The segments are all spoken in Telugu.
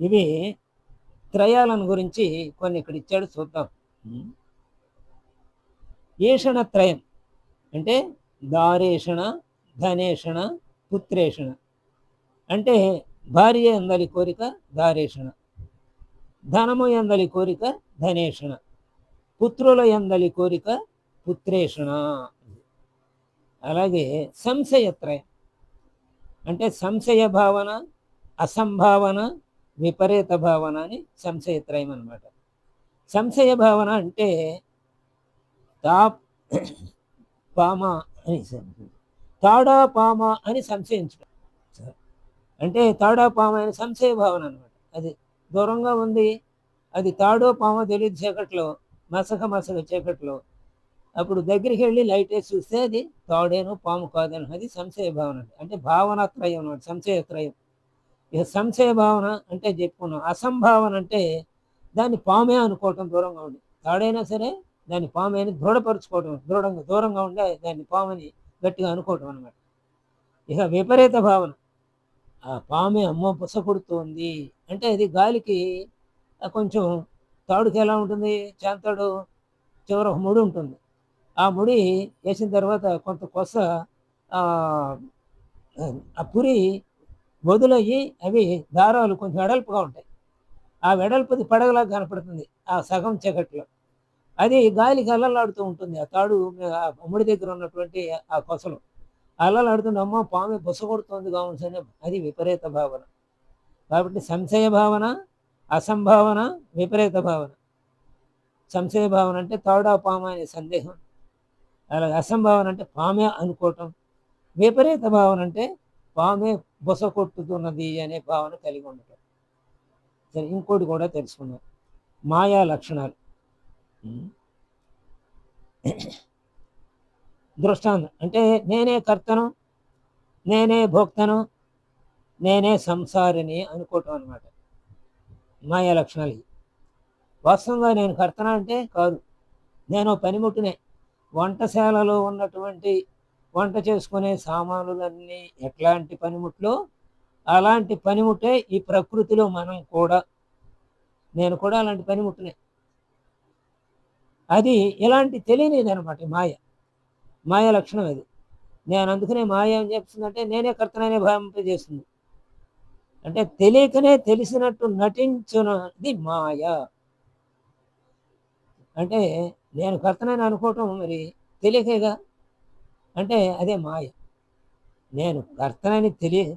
ఇవి త్రయాలను గురించి కొన్ని ఇక్కడ ఇచ్చాడు చూద్దాం. ఏషణ త్రయం అంటే దారేషణ ధనేషణ పుత్రేషణ. అంటే భార్య ఎందలి కోరిక దారేషణ. ధనము ఎందలి కోరిక ధనేషణ. పుత్రుల ఎందలి కోరిక పుత్రేషణ. అలాగే సంశయత్రయం అంటే సంశయ భావన అసంభావన విపరీత భావన అని సంశయత్రయం అన్నమాట సంశయ భావన అంటే తా పామ అని తాడా పామ అని సంశయించడం. అంటే తాడా పామ అని సంశయ భావన అనమాట. అది దూరంగా ఉంది అది తాడో పామ తెలియదు చీకట్లో మసక మసక చీకట్లో. అప్పుడు దగ్గరికి వెళ్ళి లైట్ వేసి చూస్తే అది తాడేను పాము కాదని అది సంశయ భావన. అంటే భావనత్రయం అనమాట సంశయత్రయం. ఇక సంశయ భావన అంటే చెప్పుకున్నాం. అసంభావన అంటే దాన్ని పామే అనుకోవటం దూరంగా ఉంది తాడైనా సరే దాన్ని పామే అని దృఢపరుచుకోవటం దృఢంగా దూరంగా ఉండే దాన్ని పామని గట్టిగా అనుకోవటం అనమాట ఇక విపరీత భావన. ఆ పామే అమ్మ పుస కొడుతోంది అంటే అది గాలికి కొంచెం తాడుకి ఎలా ఉంటుంది? చేంతాడు చివర ఒక ముడి ఉంటుంది. ఆ ముడి వేసిన తర్వాత కొంత కొస ఆ పురి వదులయ్యి అవి దారాలు కొంచెం వెడల్పుగా ఉంటాయి. ఆ వెడల్పుది పడగలా కనపడుతుంది ఆ సగం చీకట్లో అది గాలికి అల్లలాడుతూ ఉంటుంది. ఆ తాడు మీద ఆ ముడి దగ్గర ఉన్నటువంటి ఆ కొసలు అల్లలాడుతుంది అమ్మ పాము బుసగొడుతుంది కావచ్చు అది విపరీత భావన. కాబట్టి సంశయ భావన అసంభావన విపరీత భావన. సంశయ భావన అంటే తాడా పామ అనే సందేహం. అలాగే అసంభావన అంటే పామే అనుకోవటం. విపరీత భావన అంటే పామే బుస కొట్టుతున్నది అనే భావన కలిగి ఉండటం. సరే ఇంకోటి కూడా తెలుసుకున్నాం మాయా లక్షణాలు. దృష్టాంతం. అంటే నేనే కర్తను నేనే భోక్తను నేనే సంసారిని అనుకోవటం అనమాట మాయా లక్షణాలు. వాస్తవంగా నేను కర్తన అంటే కాదు. నేను పనిముట్టునే. వంటశాలలో ఉన్నటువంటి వంట చేసుకునే సామానులన్నీ ఎట్లాంటి పనిముట్లు? అలాంటి పనిముట్టే ఈ ప్రకృతిలో మనం కూడా. నేను కూడా అలాంటి పనిముట్టునే అది ఇలాంటి తెలియనిది అనమాట మాయ. మాయ లక్షణం అది. నేను అందుకనే మాయ ఏం చెప్తుందంటే నేనే కర్తననే భావింపజేస్తుంది అంటే తెలియకనే తెలిసినట్టు నటించున్నది మాయ. అంటే నేను కర్తనని అనుకోవటం మరి తెలియకేగా? అంటే అదే మాయ. నేను కర్తనని తెలియ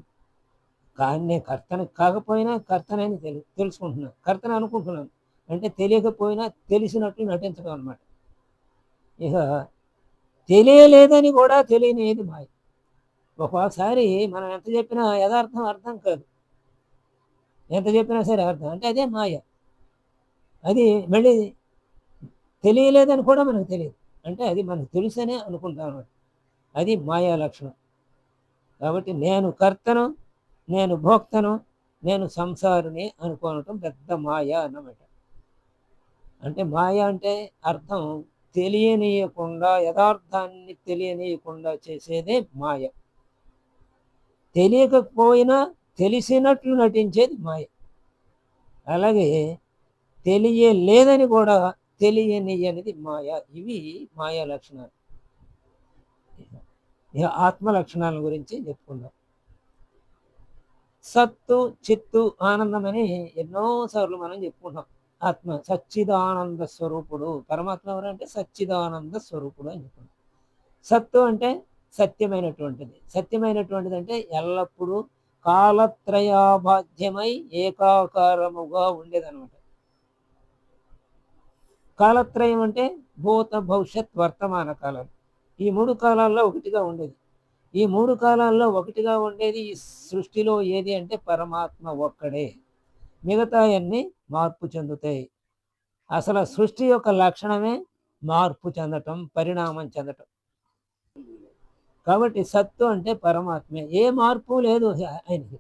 కానీ నేను కర్తన కాకపోయినా కర్తనని తెలు తెలుసుకుంటున్నాను. కర్తన అనుకుంటున్నాను. అంటే తెలియకపోయినా తెలిసినట్టు నటించడం అనమాట ఇక తెలియలేదని కూడా తెలియనిది మాయ. ఒక్కొక్కసారి మనం ఎంత చెప్పినా యథార్థం అర్థం కాదు. ఎంత చెప్పినా సరే అర్థం. అంటే అదే మాయ. అది మళ్ళీ తెలియలేదని కూడా మనకు తెలియదు. అంటే అది మనకు తెలుసనే అనుకుంటాం అనమాట అది మాయా లక్షణం. కాబట్టి నేను కర్తను నేను భోక్తను నేను సంసారిని అనుకోవటం పెద్ద మాయ అన్నమాట. అంటే మాయ అంటే అర్థం తెలియనీయకుండా యథార్థాన్ని తెలియనీయకుండా చేసేదే మాయ. తెలియకపోయినా తెలిసినట్లు నటించేది మాయ. అలాగే తెలియలేదని కూడా తెలియనియనిది మాయ. ఇవి మాయా లక్షణాలు. ఆత్మ లక్షణాల గురించి చెప్పుకుందాం. సత్తు చిత్తు ఆనందం అని ఎన్నోసార్లు మనం చెప్పుకుంటాం. ఆత్మ సచ్చిదానంద స్వరూపుడు. పరమాత్మ ఎవరు అంటే సచ్చిదానంద స్వరూపుడు అని చెప్పుకుంటాం. సత్తు అంటే సత్యమైనటువంటిది. సత్యమైనటువంటిది అంటే ఎల్లప్పుడూ కాలత్రయాబాధ్యమై ఏకాకారముగా ఉండేదన్నమాట. కాలత్రయం అంటే భూత భవిష్యత్ వర్తమాన కాలం ఈ మూడు కాలాల్లో ఒకటిగా ఉండేది. ఈ మూడు కాలాల్లో ఒకటిగా ఉండేది ఈ సృష్టిలో ఏది అంటే పరమాత్మ ఒక్కడే. మిగతా అన్ని మార్పు చెందుతాయి. అసలు సృష్టి యొక్క లక్షణమే మార్పు చెందటం పరిణామం చెందటం. కాబట్టి సత్తు అంటే పరమాత్మే. ఏ మార్పు లేదు ఆయనకి.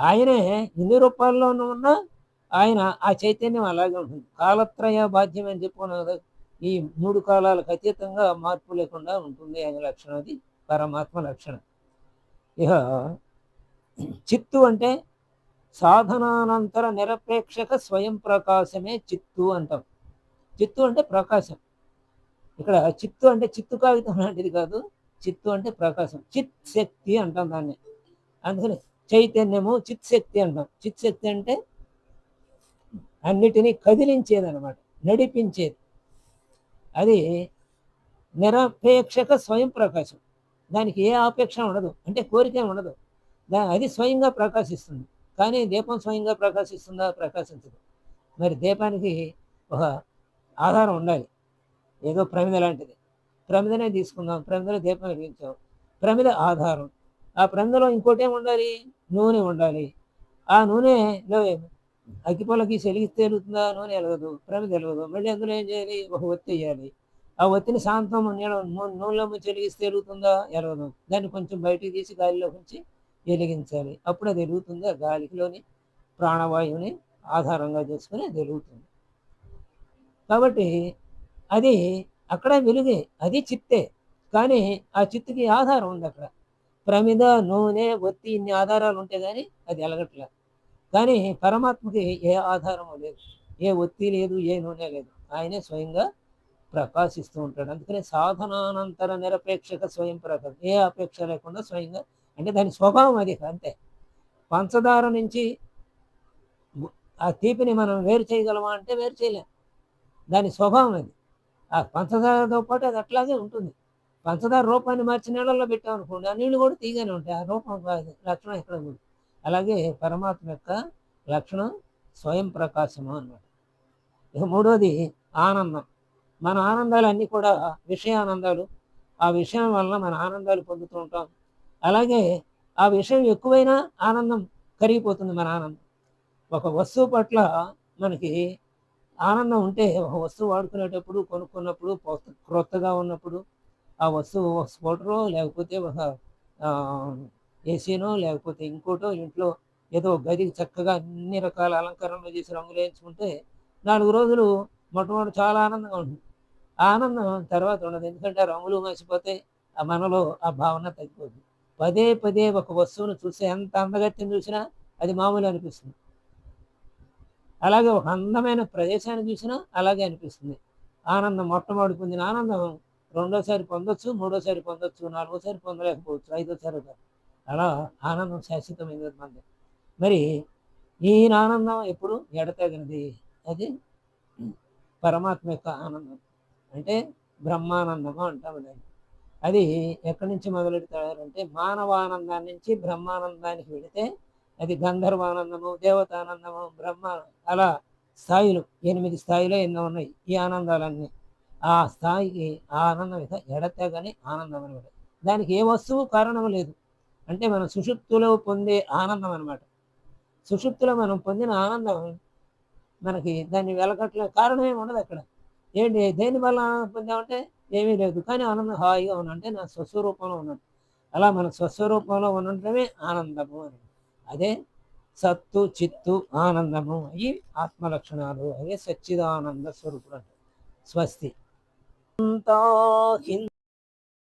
ఆయనే ఇన్ని రూపాల్లోనూ ఉన్నా ఆయన ఆ చైతన్యం అలాగే ఉంటుంది. కాలత్రయ బాధ్యం అని చెప్పుకున్నాం కదా. ఈ మూడు కాలాలకు అతీతంగా మార్పు లేకుండా ఉంటుంది అనే లక్షణం అది. పరమాత్మ లక్షణం. ఇక చిత్తు అంటే సాధనానంతర నిరపేక్షక స్వయం ప్రకాశమే చిత్తు అంటాం. చిత్తు అంటే ప్రకాశం. ఇక్కడ చిత్తు అంటే చిత్తు కాగితం లాంటిది కాదు చిత్తు అంటే ప్రకాశం. చిత్ శక్తి అంటాం దాన్ని. అందుకని చైతన్యము చిత్ శక్తి అంటాం. చిత్ శక్తి అంటే అన్నిటినీ కదిలించేది అనమాట నడిపించేది. అది నిరపేక్షక స్వయం ప్రకాశం. దానికి ఏ ఆపేక్ష ఉండదు. అంటే కోరిక ఉండదు. దా అది స్వయంగా ప్రకాశిస్తుంది. కానీ దీపం స్వయంగా ప్రకాశిస్తుందా? ప్రకాశించదు. మరి దీపానికి ఒక ఆధారం ఉండాలి. ఏదో ప్రమిద లాంటిది. ప్రమిదనే తీసుకుందాం. ప్రమిదలో దీపం వెలిగించాం. ప్రమిద ఆధారం. ఆ ప్రమిదలో ఇంకోటి ఏమి ఉండాలి? నూనె ఉండాలి. ఆ నూనెలో అగ్గి పొలకి వెలిగిస్తే వెలుగుతుందా నూనె ఎలగదు ప్రమిద తెలియదు మళ్ళీ అందులో ఏం చేయాలి? ఒక ఒత్తి వేయాలి. ఆ ఒత్తిని శాంతం నూనెలో చెలిగిస్తే వెలిగిస్తే ఎలగదు దాన్ని కొంచెం బయటికి తీసి గాలిలో ఉంచి వెలిగించాలి. అప్పుడు అది ఎలుగుతుంది గాలిలోని ప్రాణవాయువుని ఆధారంగా చేసుకుని అది ఎలుగుతుంది కాబట్టి అది అక్కడ వెలుగే అది చిత్తే. కానీ ఆ చిత్తుకి ఆధారం ఉంది అక్కడ. ప్రమిద నూనె ఒత్తి ఇన్ని ఆధారాలు ఉంటే కానీ అది ఎలగట్లే. కానీ పరమాత్మకి ఏ ఆధారము లేదు. ఏ ఒత్తి లేదు ఏ నూనె లేదు. ఆయనే స్వయంగా ప్రకాశిస్తూ ఉంటాడు. అందుకనే సాధనానంతర నిరపేక్షక స్వయం ప్రకాశం ఏ అపేక్ష లేకుండా స్వయంగా అంటే దాని స్వభావం అది అంతే. పంచదార నుంచి ఆ తీపిని మనం వేరు చేయగలమా అంటే వేరు చేయలేం. దాని స్వభావం అది. ఆ పంచదారతో పాటు అది అట్లాగే ఉంటుంది. పంచదార రూపాన్ని మార్చి నీళ్ళల్లో పెట్టామనుకోండి ఆ నీళ్ళు కూడా తీగానే ఉంటాయి. ఆ రూపం లక్షణం ఎక్కడ ఉంది? అలాగే పరమాత్మ యొక్క లక్షణం స్వయం ప్రకాశము అన్నమాట. ఇక మూడోది ఆనందం. మన ఆనందాలు అన్నీ కూడా విషయానందాలు. ఆ విషయం వల్ల మన ఆనందాలు పొందుతూ ఉంటాం. అలాగే ఆ విషయం ఎక్కువైనా ఆనందం కరిగిపోతుంది మన ఆనందం. ఒక వస్తువు పట్ల మనకి ఆనందం ఉంటే ఒక వస్తువు వాడుకునేటప్పుడు కొనుక్కున్నప్పుడు క్రొత్తగా ఉన్నప్పుడు ఆ వస్తువు ఒక స్కూటరో లేకపోతే ఒక ఏసీనో లేకపోతే ఇంకోటో ఇంట్లో ఏదో గదికి చక్కగా అన్ని రకాల అలంకరణలు చేసి రంగులు వేయించుకుంటే నాలుగు రోజులు మొట్టమొదటి చాలా ఆనందంగా ఉంటుంది. ఆనందం తర్వాత ఉండదు. ఎందుకంటే ఆ రంగులు మర్చిపోతే ఆ మనలో ఆ భావన తగ్గిపోతుంది. పదే పదే ఒక వస్తువును చూస్తే ఎంత అందగత్యం చూసినా అది మామూలు అనిపిస్తుంది. అలాగే ఒక అందమైన ప్రదేశాన్ని చూసినా అలాగే అనిపిస్తుంది. ఆనందం మొట్టమొదటి పొందిన ఆనందం రెండోసారి పొందొచ్చు మూడోసారి పొందొచ్చు నాలుగోసారి పొందలేకపోవచ్చు ఐదోసారి అలా ఆనందం శాశ్వతమైనది మంది మరి ఈ ఆనందం ఎప్పుడు ఎడతగినది? అది పరమాత్మ యొక్క ఆనందం. అంటే బ్రహ్మానందము అంటాము దాన్ని. అది ఎక్కడి నుంచి మొదలెడతారంటే మానవానందాన్ని నుంచి బ్రహ్మానందానికి వెళితే అది గంధర్వానందము దేవతానందము బ్రహ్మ అలా స్థాయిలు ఎనిమిది స్థాయిలో ఎన్నో ఉన్నాయి ఈ ఆనందాలన్నీ. ఆ స్థాయికి ఆ ఆనందం ఇక ఎడతెగని ఆనందం అనమాట. దానికి ఏ వస్తువు కారణం లేదు. అంటే మనం సుషుప్తులో పొందే ఆనందం అనమాట సుషుప్తిలో మనం పొందిన ఆనందం మనకి దాన్ని వెలకట్లే కారణం ఏమి ఉండదు అక్కడ. ఏంటి? దేని వల్ల ఆనందం పొందామంటే ఏమీ లేదు. కానీ ఆనందం హాయిగా ఉన్నంటే నా స్వస్వరూపంలో ఉన్నట్టు. అలా మన స్వస్వరూపంలో ఉండటమే ఆనందము అని. అదే సత్తు చిత్తు ఆనందము అవి ఆత్మలక్షణాలు. అవే సచ్చిదానంద స్వరూపుడు అంటారు. స్వస్తి.